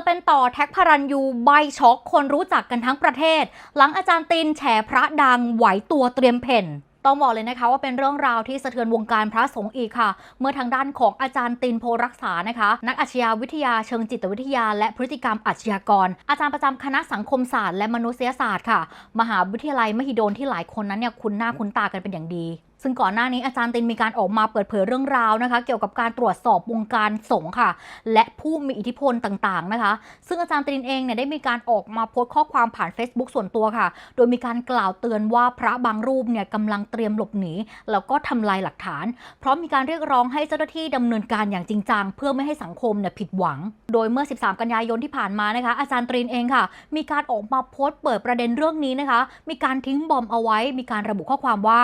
อเป็นต่อแท็กพารันยูใบช็อกคนรู้จักกันทั้งประเทศ หลังอาจารย์ตินแฉพระดังไหวตัวเตรียมเพ่นต้องบอกเลยนะคะว่าเป็นเรื่องราวที่สะเทือนวงการพระสงฆ์อีกค่ะ เมื่อทางด้านของอาจารย์ตินโพรักษานะคะ นักอาชญาวิทยาเชิงจิตวิทยา และพฤติกรรมอาชญากร อาจารย์ประจำคณะสังคมศาสตร์และมนุษยศาสตร์ค่ะ มหาวิทยาลัยมหิดลที่หลายคนนั้นเนี่ยคุ้นหน้าคุ้นตากันเป็นอย่างดี ซึ่งก่อนหน้านี้อาจารย์ตินมีการออกมาเปิดเผยเรื่องราวนะคะ เกี่ยวกับการตรวจสอบวงการสงฆ์ค่ะ และผู้มีอิทธิพลต่างๆนะคะ ซึ่งอาจารย์ตินเองเนี่ยได้มีการออกมาโพสต์ข้อความผ่าน Facebook ส่วนตัวค่ะ โดยมีการกล่าวเตือนว่าพระบางรูปเนี่ยกำลังเตรียมหลบหนีแล้วก็ทำลายหลักฐาน พร้อมมีการเรียกร้องให้เจ้าหน้าที่ดำเนินการอย่างจริงจังเพื่อไม่ให้สังคมเนี่ยผิดหวัง โดยเมื่อ 13 กันยายนที่ผ่านมานะคะ อาจารย์ตรินเองค่ะ มีการออกมาโพสต์เปิดประเด็นเรื่องนี้นะคะ มีการทิ้งบอมเอาไว้ มีการระบุข้อความว่า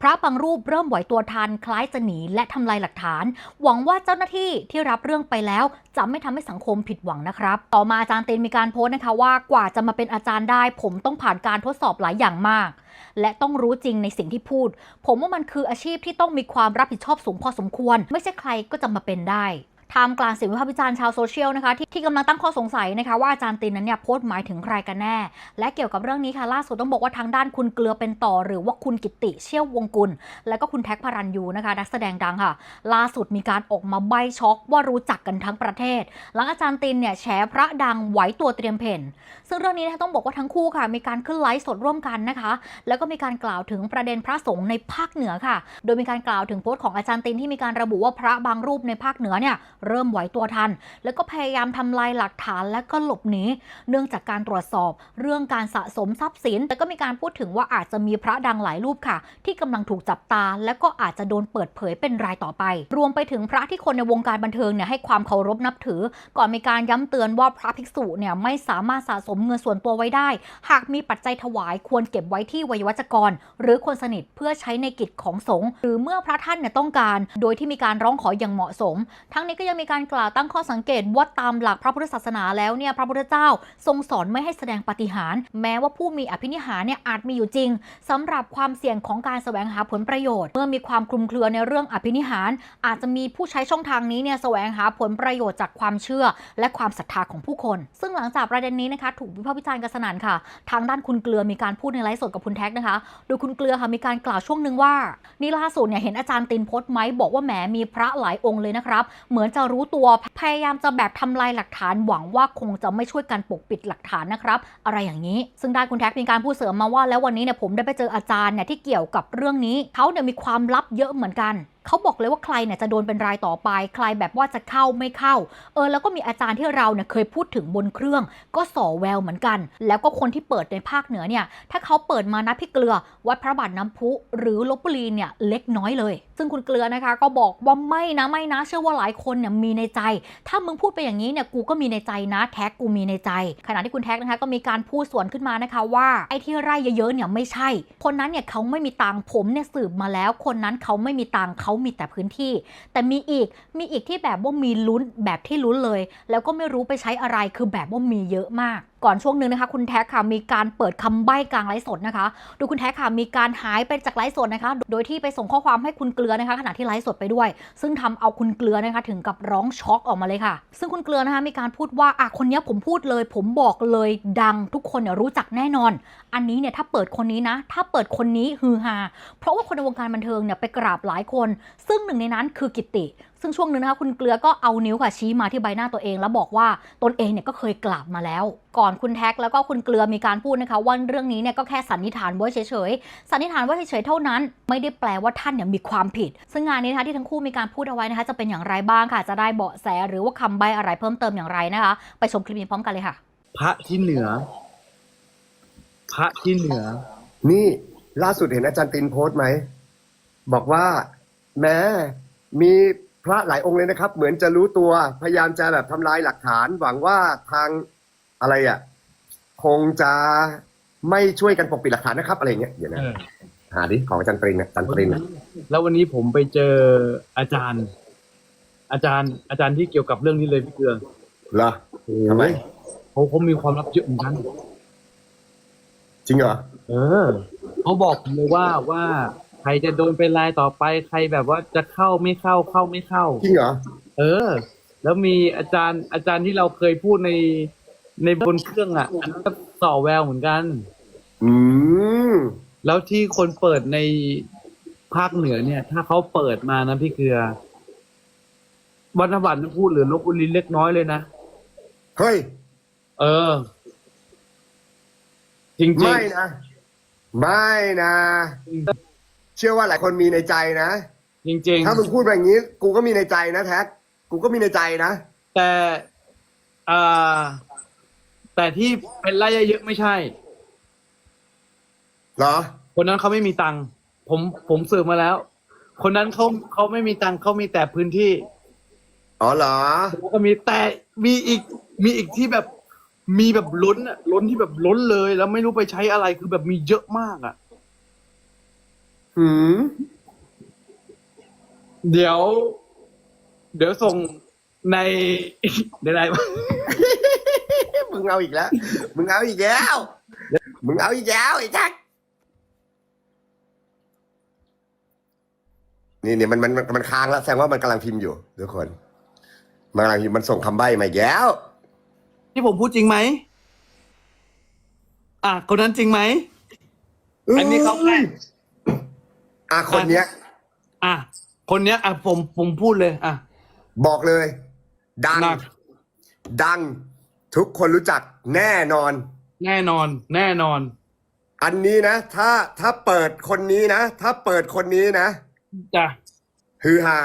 พระบางรูปเริ่มไหวตัวทันคล้ายจะหนีและทำลายหลักฐาน หวังว่าเจ้าหน้าที่ที่รับเรื่องไปแล้ว จะไม่ทำให้สังคมผิดหวังนะครับ ต่อมาอาจารย์เตนมีการโพสต์นะคะว่ากว่าจะมาเป็นอาจารย์ได้ ผมต้องผ่านการทดสอบหลายอย่างมาก และต้องรู้จริงในสิ่งที่พูด ผมว่ามันคืออาชีพที่ต้องมีความรับผิดชอบสูงพอสมควร ไม่ใช่ใครก็จะมาเป็นได้ ท่ามกลางเสียงวิพากษ์วิจารณ์ชาวโซเชียลนะคะที่ที่กำลังตั้งข้อสงสัยนะคะว่าอาจารย์ตินนั้นเนี่ยโพสต์หมายถึงใครกันแน่ และเกี่ยวกับเรื่องนี้ค่ะล่าสุดต้องบอกว่าทางด้านคุณเกลือเป็นต่อ หรือว่าคุณกิติเชี่ยววงกุล และก็คุณแท็กพารันยูนะคะนักแสดงดังค่ะ ล่าสุดมีการออกมาใบช็อกว่ารู้จักกันทั้งประเทศ หลังอาจารย์ตินเนี่ยแฉพระดังไหวตัวเตรียมเพนซึ่งเรื่องนี้นะคะต้องบอกว่าทั้งคู่ค่ะ มีการขึ้นไลฟ์สดร่วมกันนะคะ แล้วก็มีการกล่าวถึงประเด็นพระสงฆ์ในภาคเหนือค่ะ โดยมีการกล่าวถึงโพสต์ของอาจารย์ตินที่มีการระบุว่าพระบางรูปในภาคเหนือเนี่ยเริ่มไหวตัวทัน แล้วก็พยายามทำลายหลักฐานและก็หลบหนีเนื่องจากการตรวจสอบเรื่องการสะสมทรัพย์สิน แต่ก็มีการพูดถึงว่าอาจจะมีพระดังหลายรูปค่ะ ที่กำลังถูกจับตา และก็อาจจะโดนเปิดเผยเป็นรายต่อไป รวมไปถึงพระที่คนในวงการบันเทิงเนี่ยให้ความเคารพนับถือ ก่อนมีการย้ำเตือนว่าพระภิกษุเนี่ยไม่สามารถสะสมเงินส่วนตัวไว้ได้ หากมีปัจจัยถวายควรเก็บไว้ที่วัยวัจกร หรือคนสนิทเพื่อใช้ในกิจของสงฆ์หรือเมื่อพระท่านเนี่ยต้องการ โดยที่มีการร้องขออย่างเหมาะสม ทั้งนี้ก็ยังมีการกล่าวตั้งข้อสังเกตว่าตามหลักพระพุทธศาสนาแล้วเนี่ยพระพุทธเจ้าทรงสอนไม่ให้แสดงปฏิหารแม้ว่าผู้มีอภินิหารเนี่ยอาจมีอยู่จริงสำหรับความเสี่ยงของการแสวงหาผลประโยชน์ เมื่อมีความคลุมเครือในเรื่องอภินิหาร อาจจะมีผู้ใช้ช่องทางนี้เนี่ยแสวงหาผลประโยชน์จากความเชื่อ และความศรัทธาของผู้คน ซึ่งหลังจากประเด็นนี้นะคะถูกวิพากษ์วิจารณ์กันสนั่นค่ะ ทางด้านคุณเกลือมีการพูดในไลฟ์สดกับคุณแท็กนะคะ โดยคุณเกลือค่ะมีการกล่าวช่วงหนึ่งว่านี่ล่าสุดเนี่ยเห็นอาจารย์ตินพสต์ไหมบอกว่าแหมมีพระหลายองค์เลยนะครับเหมือนจะรู้ตัวพยายามจะแบบทำลายหลักฐานหวังว่าคงจะไม่ช่วยกันปกปิดหลักฐานนะครับ อะไรอย่างนี้ ซึ่งด้านคุณแท็กมีการพูดเสริมมาว่า แล้ววันนี้เนี่ยผมได้ไปเจออาจารย์เนี่ยที่เกี่ยวกับเรื่องนี้เขาเนี่ยมีความลับเยอะเหมือนกันเขาบอกเลยว่าใครเนี่ยจะโดนเป็นรายต่อไป ใครแบบว่าจะเข้าไม่เข้า เออแล้วก็มีอาจารย์ที่เราเนี่ยเคยพูดถึงบนเครื่อง ก็ส่อแววเหมือนกัน แล้วก็คนที่เปิดในภาคเหนือเนี่ย ถ้าเขาเปิดมานะพี่เกลือ วัดพระบาทน้ำพุ หรือลบบุรีเนี่ยเล็กน้อยเลย ซึ่งคุณเกลือนะคะ ก็บอกว่าไม่นะไม่นะ เชื่อว่าหลายคนเนี่ยมีในใจ ถ้ามึงพูดไปอย่างนี้เนี่ยกูก็มีในใจนะ แท็กกูมีในใจ ขณะที่คุณแท็กนะคะก็มีการพูดสวนขึ้นมานะคะว่าไอ้ที่ไร่เยอะๆเนี่ยไม่ใช่ คนนั้นเนี่ยเขาไม่มีตังผมเนี่ยสืบมาแล้ว คนนั้นเขาไม่มีตังเขามีแต่พื้นที่ แต่มีอีกมีอีกที่แบบว่ามีลุ้นแบบที่ลุ้นเลย แล้วก็ไม่รู้ไปใช้อะไรคือแบบว่ามีเยอะมาก ก่อนช่วงหนึ่งนะคะ คุณแท็กค่ะมีการเปิดคำใบ้กลางไลฟ์สดนะคะดยคุณแท็กค่ะมีการหายไปจากไลฟ์สดนะคะ โดยที่ไปส่งข้อความให้คุณเกลือนะคะ ขณะที่ไลฟ์สดไปด้วย ซึ่งทำเอาคุณเกลือนะคะถึงกับร้องช็อกออกมาเลยค่ะ ซึ่งคุณเกลือนะคะมีการพูดว่าอะคนนี้ผมพูดเลย ผมบอกเลยดังทุกคนเนี่ยรู้จักแน่นอน อันนี้เนี่ยถ้าเปิดคนนี้นะ ถ้าเปิดคนนี้ฮือฮาเพราะว่าคนในวงการบันเทิงเนี่ยไปกราบหลายคน ซึ่งหนึ่งในนั้นคือกิตติ ซึ่งช่วงหนึงนะคะคุณเกลือก็เอานิ้วค่ะชี้มาที่ใบหน้าตัวเอง แล้วบอกว่าตนเองเนี่ยก็เคยกราบมาแล้ว ก่อนคุณแท็กแล้วก็คุณเกลือมีการพูดนะคะว่าเรื่องนี้เนี่ยก็แค่สันนิษฐานไว้เฉยๆสันนิษฐานไว้เฉยๆเท่านั้น ไม่ได้แปลว่าท่านเนี่ยมีความผิด ซึ่งงานนี้นะคะที่ทั้งคู่มีการพูดเอาไว้นะคะจะเป็นอย่างไรบ้างค่ะ จะได้เบาะแสหรือว่าคำใบอะไรเพิ่มเติมอย่างไรนะคะ ไปชมคลิปนี้พร้อมกันเลยค่ะ พระที่เหนือ พระที่เหนือ นี่ล่าสุดเห็นอาจารย์ตินโพสต์ไหมบอกว่า แม้มี พระหลายองค์เลยนะครับ เหมือนจะรู้ตัวพยายามจะแบบทำลายหลักฐาน หวังว่าทางอะไรอะคงจะไม่ช่วยกันปกปิดหลักฐานนะครับ อะไรอย่างเงี้ยเดี๋ยวนะเออหาดิของอาจารย์ตรินนะอาจารย์ตรินนะแล้ววันนี้ผมไปเจออาจารย์ อาจารย์ อาจารย์ที่เกี่ยวกับเรื่องนี้เลยพี่เกลือเหรอทำไมเขาเขามีความลับเยอะเหมือนกันจริงเหรอเออเขาบอกผมเลยว่าว่า ใครจะโดนเป็นรายต่อไปใครแบบว่าจะเข้าไม่เข้าเข้าไม่เข้า จริงเหรอ เออ แล้วมีอาจารย์อาจารย์ที่เราเคยพูดในในบนเครื่องอะอันนั้นก็ต่อแววเหมือนกัน อืม แล้วที่คนเปิดในภาคเหนือเนี่ย ถ้าเขาเปิดมานะพี่เกลือวัฒนบัตรพูดเหลือลบบุรีเล็กน้อยเลยนะ เฮ้ย เออ จริงๆ ไม่นะ ไม่นะ เชื่อว่าหลายคนมีในใจนะ จริง ถ้ามึงพูดแบบนี้ กูก็มีในใจนะแท็ก กูก็มีในใจนะ ๆ แต่อ่าแต่ที่เป็นไล่เยอะๆไม่ใช่ เหรอ คนนั้นเขาไม่มีตังค์ผมผมสืบมาแล้ว คนนั้นเขาเขาไม่มีตังค์เขามีแต่พื้นที่อ๋อเหรอแล้วก็มีแต่มีอีกมีอีกที่แบบมีแบบล้นอะล้นที่แบบล้นเลย แล้วไม่รู้ไปใช้อะไรคือแบบมีเยอะมากอะ หืม เดี๋ยว เดี๋ยวส่งในในไหนมึงเอาอีกแล้ว มึงเอาอีกแล้ว มึงเอาอีกแล้วไอ้แท็กนี่เนี่ยมันมันมันมันค้างแล้วแสดงว่ามันกำลังพิมพ์อยู่ทุกคน มันกำลังพิมพ์มันส่งคำใบ้มาอีกแล้ว ที่ผมพูดจริงไหม อะคนนั้นจริงไหม อันนี้เขาแค่ อะคนเนี้ย อะคนเนี้ยอะผมผมพูดเลยอะบอกเลย ดัง หนักดัง ทุกคนรู้จักแน่นอน แน่นอน แน่นอน อันนี้นะ ถ้าถ้าเปิดคนนี้นะ ถ้าเปิดคนนี้นะ จ้ะฮือฮา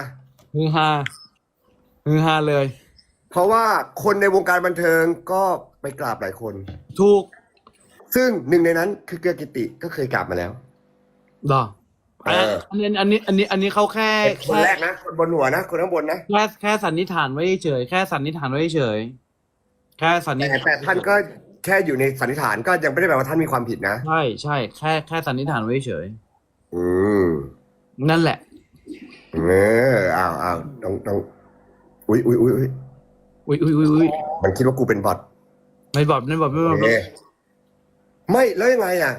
ฮือฮาฮือฮาเลย เพราะว่าคนในวงการบันเทิงก็ไปกราบหลายคน ถูกซึ่งหนึ่งในนั้นคือเกลือกิติก็เคยกราบมาแล้ว ดอ เอออันนี้อันนี้อันนี้อันนี้เขาแค่คนแค่แรกนะคนบนหัวนะคนข้างบนนะแค่แค่สันนิษฐานไว้เฉยแค่สันนิษฐานไว้เฉยแค่สันนิษแต่ฐานแต่ท่านก็แค่อยู่ในสันนิษฐานก็ยังไม่ได้แปลว่าท่านมีความผิดนะ ใช่ใช่แค่แค่สันนิษฐานไว้เฉยอืมนั่นแหละ เอออ้าวอ้าวต้องต้องอุ้ยอุ้ยอุ้ยอุ๊ยอุ้ยอุ้ยอุ้ยอุ้ยมันคิดว่ากูเป็นบอทไม่บอกไม่บอกไม่บอกเอ๊ะไม่แล้วยังไงอะ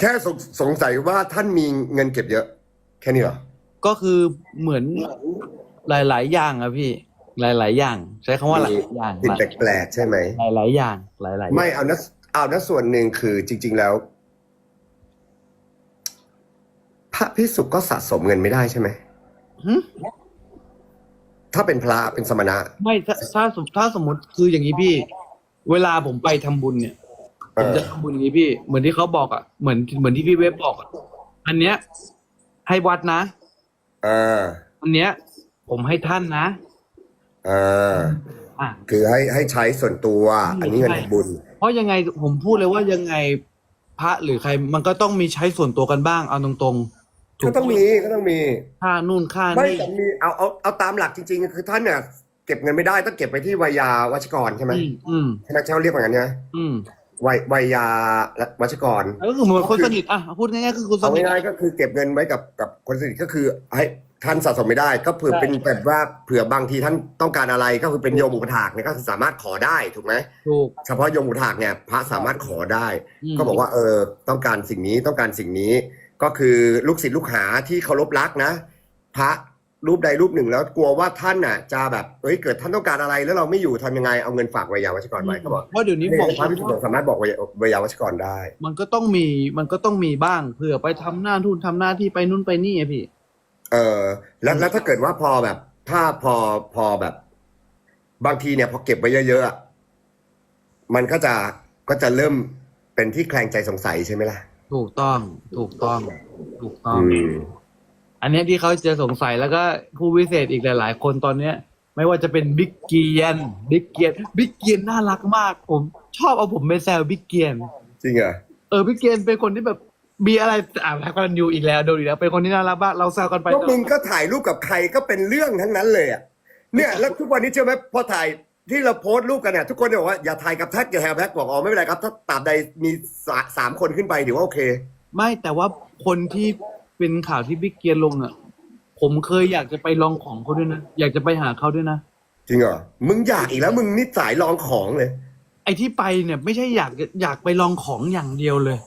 แค่สงสงสัยว่าท่านมีเงินเก็บเยอะ แค่นี้เหรอ ก็คือเหมือนหลาย ๆ อย่างอะพี่ หลาย ๆ อย่าง ใช้คำว่าหลายอย่างผิดแปลกๆใช่ไหมหลายหลายๆอย่าง หลายๆอย่างไม่เอานะเอานะส่วนหนึ่งคือจริง ๆ แล้ว พระพิสุก็สะสมเงินไม่ได้ใช่ไหมหึถ้าเป็นพระเป็นสมณะ ไม่ถ้าถ้าสมถ้าสมมติคืออย่างนี้พี่ เวลาผมไปทำบุญเนี่ยเอ ผมอจะทำบุญอย่างนี้พี่ เหมือนที่เขาบอกอะเหมือนเหมือนที่พี่เวฟบอกอะอันเนี้ย ให้วัดนะเอออันเนี้ย ผมให้ท่านนะเอออะคือให้ให้ใช้ส่วนตัว อันนี้เงินใช่ทำบุญ เพราะยังไงผมพูดเลยว่ายังไงพระหรือใคร มันก็ต้องมีใช้ส่วนตัวกันบ้างเอาตรงๆถูก็ต้องมีก็ต้องมีค่านู่นค่าไม่นี่แต่มีเอาเอาเอาตามหลักจริงๆ คือท่านเนี่ยเก็บเงินไม่ได้ต้องเก็บไปที่วัยยาวัชกรใช่ไหมอืมอืมใช่ไหมเช่าเรียกอย่างนั้นเนี่ยอืม วัยวัยยาวัชกรแล้วก็คือเหมือนคนสนิทอะพูดง่ายๆคือคนสเอานิท ง่ายๆก็คือเก็บเงินไว้กับกับคนสนิทก็คือให้ท่านสะสมไม่ได้ ก็เผื่อใช่ เป็นแบบว่าเผื่อบางทีท่านต้องการอะไรก็คือเป็นโยมอุปถากเนี่ยก็คือสามารถขอได้ถูกไหมถูกเฉพาะโยมอุปถากเนี่ยพระสามารถขอได้ มก็บอกว่าเออต้องการสิ่งนี้ต้องการสิ่งนี้ ก็คือลูกศิษย์ลูกหาที่เคารพรักนะ พระ รูปใดรูปหนึ่งแล้วกลัวว่าท่านน่ะจะแบบเอ้ยเกิดท่านต้องการอะไรแล้วเราไม่อยู่ทำยังไงเอาเงินฝากไวยาวัชกรไว้เขาบอกเพราะเดี๋ยวนี้นี่บอกพระพิสุทธิ์สามารถบอกไวยไวยาวัชกรได้ มันก็ต้องมีมันก็ต้องมีบ้างเผื่อไปทำหน้าทุนทำหน้าที่ไปนู่นไปนี่ไงพี่ เออแล้วแล้วถ้าเกิดว่าพอแบบ ถ้าพอพอแบบ บางทีเนี่ยพอเก็บไว้เยอะๆอะมันก็จะก็จะเริ่มเป็นที่แคลงใจสงสัยใช่ไหมล่ะ ถูกต้อง ถูกต้อง ถูกต้อง อืม อันเนี้ยที่เขาจะสงสัยแล้วก็ผู้วิเศษอีกหลาย ๆ คนตอนเนี้ย ไม่ว่าจะเป็นบิ๊กเกียนบิ๊กเกียนบิ๊กเกียนน่ารักมาก ผมชอบเอาผมไปแซวบิ๊กเกียนจริงเหรอเออบิ๊กเกียนเป็นคนที่แบบมีอะไรอ่าแพ็กกันอยู่อีกแล้วโดนอีกแล้วเป็นคนที่น่ารักมากเราแซวกันไปก็มึงก็ถ่ายรูปกับใครก็เป็นเรื่องทั้งนั้นเลยอะเนี่ยแล้วทุกวันนี้เชื่อไหมพอถ่ายที่เราโพสต์รูปกันเนี่ยทุกคนจะบอกว่าอย่าถ่ายกับแท็กอย่าแฮร์แท็กบอกอ๋อไม่เป็นไรครับ ถ้าตราบใดมีสาสามคนขึ้นไปถือว่าโอเค ไม่แต่ว่าคนที่ เป็นข่าวที่บิ๊กเกียนลงอะ ผมเคยอยากจะไปลองของเขาด้วยนะ อยากจะไปหาเขาด้วยนะ จริงเหรอ มึงอยากอีกแล้ว มึงนิสัยลองของเลย ไอ้ที่ไปเนี่ย ไม่ใช่อยากอยากไปลองของอย่างเดียวเลย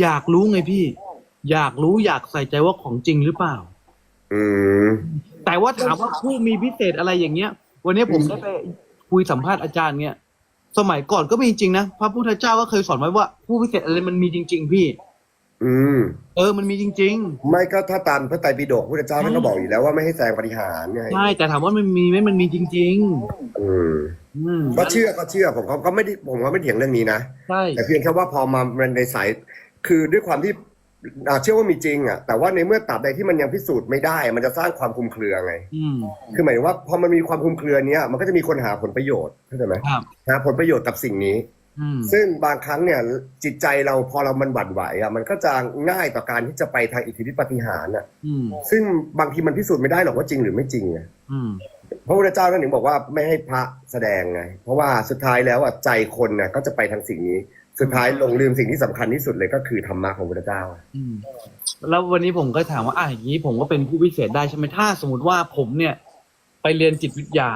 อยากรู้ไงพี่ อยากรู้อยากใส่ใจว่าของจริงหรือเปล่า อืม แต่ว่าถามว่าผู้มีพิเศษอะไรอย่างเงี้ย วันนี้ผมอืมได้ไปคุยสัมภาษณ์อาจารย์เนี่ย สมัยก่อนก็มีจริงๆนะ พระพุทธเจ้าก็เคยสอนไว้ว่าผู้วิเศษอะไรมันมีจริง ๆ พี่ อืม เออมันมีจริง ไม่ก็ถ้าตามพระไตรปิฎกพระพุทธเจ้าท่านก็บอกอยู่แล้วว่าไม่ให้แซงปฏิหารไงๆ ใช่ แต่ถามว่ามันมีไหมมันมีจริง อืมๆ อืมก็เชื่อก็เชื่อผมเขาก็ไม่ได้ผมก็ไม่เถียงเรื่องนี้นะ ใช่ แต่เพียงแค่ว่าพอมาในสายคือด้วยความที่อ่าเชื่อว่ามีจริงอะแต่ว่าในเมื่อตราบใดที่มันยังพิสูจน์ไม่ได้ มันจะสร้างความคลุมเครือไง อืม คือหมายถึงว่าพอมันมีความคลุมเครือเนี้ยมันก็จะมีคนหาผลประโยชน์เข้าใจไหมครับ หาผลประโยชน์กับสิ่งนี้อืม ซึ่งบางครั้งเนี่ยจิตใจเราพอเรามันหวั่นไหวอะมันก็จะง่ายต่อการที่จะไปทางอิทธิฤทธิปาฏิหารย์อะอืมซึ่งบางทีมันพิสูจน์ไม่ได้หรอกว่าจริงหรือไม่จริงไงอืมพระพุทธเจ้าท่านถึงบอกว่าไม่ให้พระแสดงไงเพราะว่าสุดท้ายแล้วอะใจคนน่ะก็จะไปทางสิ่งนี้ สุดท้ายหลงลืมสิ่งที่สำคัญที่สุดเลยก็คือธรรมะของพระพุทธเจ้าอืมแล้ววันนี้ผมก็ถามว่าอะอย่างนี้ผมก็เป็นผู้พิเศษได้ใช่ไหมถ้าสมมติว่าผมเนี่ย ไปเรียนจิตวิทยา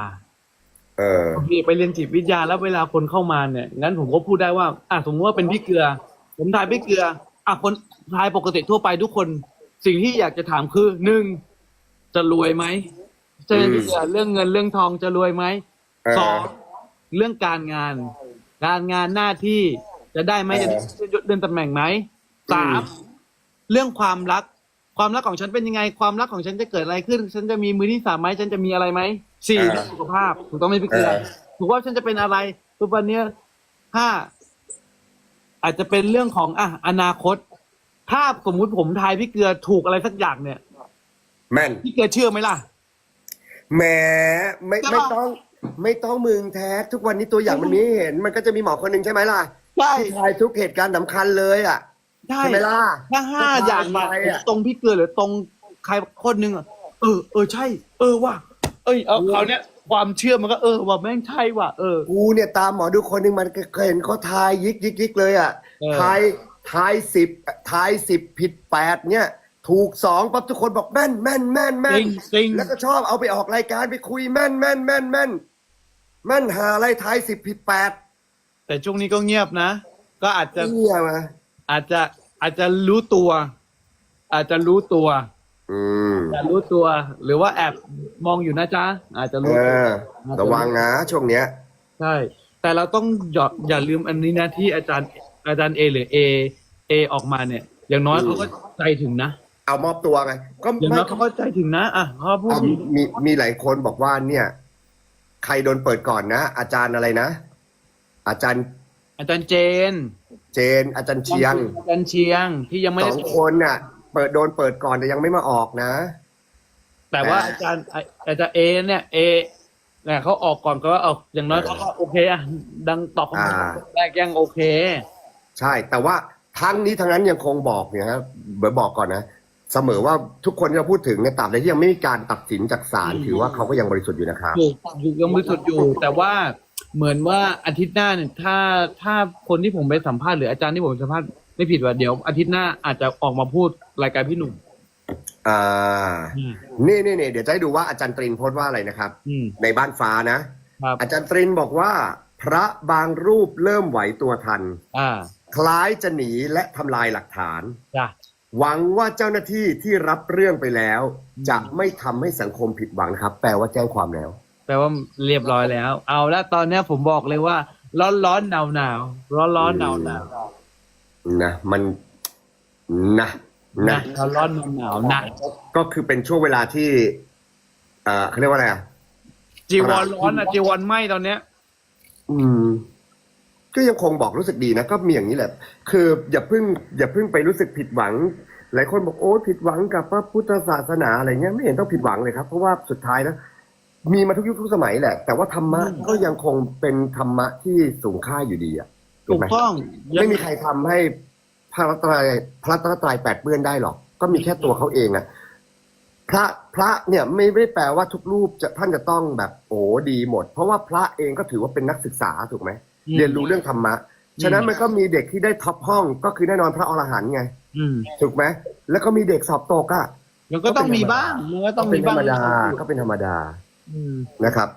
เออโอเคไปเรียนจิตวิทยาแล้วเวลาคนเข้ามาเนี่ยงั้นผมก็พูดได้ว่า อะสมมติว่าเป็นพี่เกลือ ผมทายพี่เกลือ อะคนทายปกติทั่วไปทุกคน สิ่งที่อยากจะถามคือหนึ่งจะรวยไหมใช่ไหมพี่เกลือเรื่องเงินเรื่องทองจะรวยไหมเออ สองเรื่องการงาน การงานหน้าที่จะได้ไหมเออจะได้เลื่อนตำแหน่งไหมสามเรื่องความรัก ความรักของฉันเป็นยังไง ความรักของฉันจะเกิดอะไรขึ้น ฉันจะมีมือที่สามไหมฉันจะมีอะไรไหม สี่เรื่องสุขภาพถูกต้องไหมพี่เกลือเออถูกว่าฉันจะเป็นอะไรทุกวันเนี้ยห้าอาจจะเป็นเรื่องของอะอนาคต ถ้าสมมุติผมทายพี่เกลือถูกอะไรสักอย่างเนี่ย แม่นพี่เกลือเชื่อไหมล่ะแหมไม่ใช่ไม่ปะต้อง ไม่ต้องมึงแท้ทุกวันนี้ตัวอย่างมันมีให้เห็น มันก็จะมีหมอคนหนึ่งใช่ไหมล่ะใช่ที่ทายทุกเหตุการณ์สำคัญเลยอะใช่ใช่ไหมล่ะถ้าห้าสุดท้ายอย่างเนี่ยไปอะตรงพี่เกลือหรือตรงใครคนหนึ่งอะเออเออใช่ เออว่ะ เอ้ยเอาเขาวเนี้ยความเชื่อมันก็เออว่าแม่งใช่ว่ะเออ กูเนี่ยตามหมอดูคนหนึ่งมันเคยเห็นเขาทายยิกยิกยิกเลยอะเออ ทายทายสิบทายสิบผิดแปดเนี่ย ถูกสองปั๊บทุกคนบอกแม่นแม่นแม่นแม่จนริงจริงแล้วก็ชอบเอาไปออกรายการไปคุยแม่นแม่นแม่นแม่นแม่นหาอะไรทายสิบผิดแปดแต่ช่วงนี้ก็เงียบนะ ก็อาจจะเนี่ยมาอาจจะอาจจะรู้ตัว อาจจะรู้ตัว อืมอาจจะรู้ตัว หรือว่าแอบมองอยู่นะจ๊ะอาจจะเอรู้ตัวอระวังนะช่วงเนี้ย ใช่ แต่เราต้องอย่าอย่าลืมอันนี้นะที่อาจารย์อาจารย์เอหรือเอเอออกมาเนี่ย อย่างน้อยอืม เขาก็ใจถึงนะเอามอบตัวไง ก็อย่างไม่น้อยเขาก็ใจถึงนะอะเขาพูดเอามีมีหลายคนบอกว่าเนี่ย ใครโดนเปิดก่อนนะ อาจารย์อะไรนะ อาจารย์อาจารย์เจนเจนอาจารย์เชียงอาจารย์เชียงที่ยังไม่สได้องคนน่ะ เปิดโดนเปิดก่อนแต่ยังไม่มาออกนะ แต่ว่าแต่อาจารย์อาอาจารย์เอเนี่ยเอเนี่ยเขาออกก่อนก็ว่าเอาอย่างน้อยเขาก็โอเคอะดังตอบคำถามแรกยังโอเค ใช่ แต่ว่าทั้งนี้ทั้งนั้นยังคงบอกเนี่ยครับเบอร์บอกก่อนนะเสมอว่าทุกคนที่เราพูดถึงในยตราบใดที่ยังไม่มีการตัดสินจากศาลอืมถือว่าเขาก็ยังบริสุทธิ์อยู่นะครับอยู่อยู่ยังบริสุทธิ์อยู่ แต่ว่าเหมือนว่าอาทิตย์หน้าเนี่ยถ้าถ้าคนที่ผมไปสัมภาษณ์หรืออาจารย์ที่ผมสัมภาษณ์ ไม่ผิดว่าเดี๋ยวอาทิตย์หน้าอาจจะออกมาพูดรายการพี่หนุ่ม อ่า อืม นี่นี่นี่เดี๋ยวจะให้ดูว่าอาจารย์ตรินโพสต์ว่าอะไรนะครับ อืม ในบ้านฟ้านะ ครับ อาจารย์ตรินบอกว่า พระบางรูปเริ่มไหวตัวทัน อ่า คล้ายจะหนีและทำลายหลักฐาน จ้ะ หวังว่าเจ้าหน้าที่ที่รับเรื่องไปแล้ว อืม จะไม่ทำให้สังคมผิดหวังนะครับ แปลว่าแจ้งความแล้ว แปลว่าเรียบร้อยแล้ว เอาละตอนเนี้ยผมบอกเลยว่า ร้อนร้อนหนาวหนาวร้อนร้อนหนาวหนาว นะมันนะนะนะร้อนร้อนหนาวหนาวนะก็คือเป็นช่วงเวลาที่เอ่อเขาเรียกว่าอะไรอะ จีวรร้อนอะจีวรไหมตอนเนี้ย อืม ก็ยังคงบอกรู้สึกดีนะก็มีอย่างนี้แหละ คืออย่าเพิ่ง อย่าเพิ่งไปรู้สึกผิดหวัง หลายคนบอกโอ้ผิดหวังกับพระพุทธศาสนาอะไรเงี้ยไม่เห็นต้องผิดหวังเลยครับเพราะว่าสุดท้ายแล้วมีมาทุกยุคทุกสมัยแหละ แต่ว่าธรรมะก็ยังคงเป็นธรรมะที่สูงค่าอยู่ดีอะ ถูถูกกไหมต้องยังไม่มีใครทำให้พระรัตนตรัยพระรัตนตรัยแปดเปื้อนได้หรอก ก็มีแค่ตัวเขาเองอะพระพระเนี่ยไม่ไม่ได้แปลว่าทุกรูปจะท่านจะต้องแบบโอ้ดีหมด เพราะว่าพระเองก็ถือว่าเป็นนักศึกษาถูกไหมอืม เรียนรู้เรื่องธรรมะ ฉะนั้นมันก็มีเด็กที่ได้ท็อปห้อง ก็คือแน่นอนพระอรหันต์ไง อืม ถูกไหมแล้วก็มีเด็กสอบตกอะ มันก็ต้องมีบ้างมันก็ต้องเป็มีนธรบ้างรมดาก็เป็นธรรมดาอืมนะครับ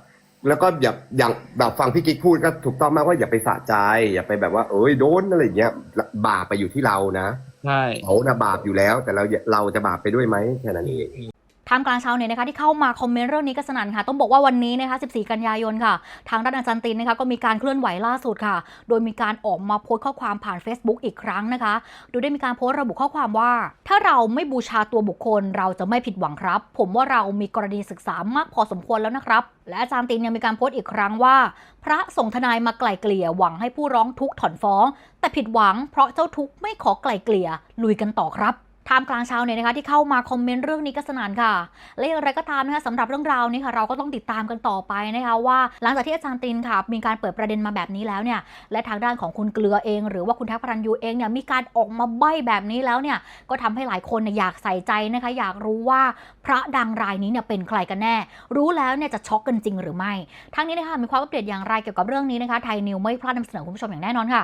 แล้วก็อย่าอย่างแบบฟังพี่กิ๊กพูดก็ถูกต้องมากว่าอย่าไปสะใจ อย่าไปแบบว่า เอ้ยโดนอะไรอย่างเงี้ยบาปไปอยู่ที่เรานะใช่เขานะบาปอยู่แล้ว แต่เราเราจะบาปไปด้วยไหมแค่นั้นเอง ท่ามกลางชาวเน็ตนะคะที่เข้ามาคอมเมนต์เรื่องนี้กันสนั่นค่ะ ต้องบอกว่าวันนี้นะคะ 14 กันยายนค่ะ ทางด้านอาจารย์ตินนะคะก็มีการเคลื่อนไหวล่าสุดค่ะ โดยมีการออกมาโพสต์ข้อความผ่าน Facebook อีกครั้งนะคะ โดยได้มีการโพสต์ระบุข้อความว่า ถ้าเราไม่บูชาตัวบุคคล เราจะไม่ผิดหวังครับ ผมว่าเรามีกรณีศึกษามากพอสมควรแล้วนะครับ และอาจารย์ตินยังมีการโพสต์อีกครั้งว่า พระส่งทนายมาไกล่เกลี่ยหวังให้ผู้ร้องทุกข์ถอนฟ้อง แต่ผิดหวังเพราะเจ้าทุกข์ไม่ขอไกล่เกลี่ยลุยกันต่อครับ ท่ามกลางชาวเน็ตนะคะที่เข้ามาคอมเมนต์เรื่องนี้ก็สนานค่ะ และอย่างไรก็ตามนะคะสำหรับเรื่องราวนี้ค่ะเราก็ต้องติดตามกันต่อไปนะคะว่า หลังจากที่อาจารย์ตินค่ะ มีการเปิดประเด็นมาแบบนี้แล้วเนี่ยและทางด้านของคุณเกลือเอง หรือว่าคุณแท็กพรันยูเองเนี่ยมีการออกมาใบ้แบบนี้แล้วเนี่ยก็ทำให้หลายคนเนี่ยอยากใส่ใจนะคะ อยากรู้ว่าพระดังรายนี้เนี่ยเป็นใครกันแน่ รู้แล้วเนี่ยจะช็อกกันจริงหรือไม่ทั้งนี้นะคะมีความอัปเดตอย่างไรเกี่ยวกับเรื่องนี้นะคะไทยนิวไม่พลาดนำเสนอคุณผู้ชมอย่างแน่นอนค่ะ